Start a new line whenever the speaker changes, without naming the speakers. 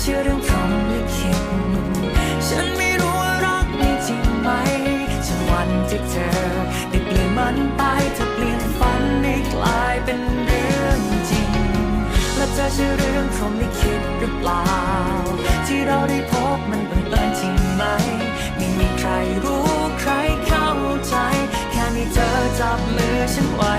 เชื่อเรื่องพรหมลิขิตฉันไม่รู้ว่ารักมีจริงไหมจนวันที่เธอได้เปลี่ยนมันไปเธอเปลี่ยนฝันให้กลายเป็นเรื่องจริง และเธอเชื่อเรื่องพรหมลิขิตหรือเปล่า ที่เราได้พบมันบังเอิญจริงไหมไม่มีใครรู้ใครเข้าใจ แค่มีเธอจับมือฉันไว้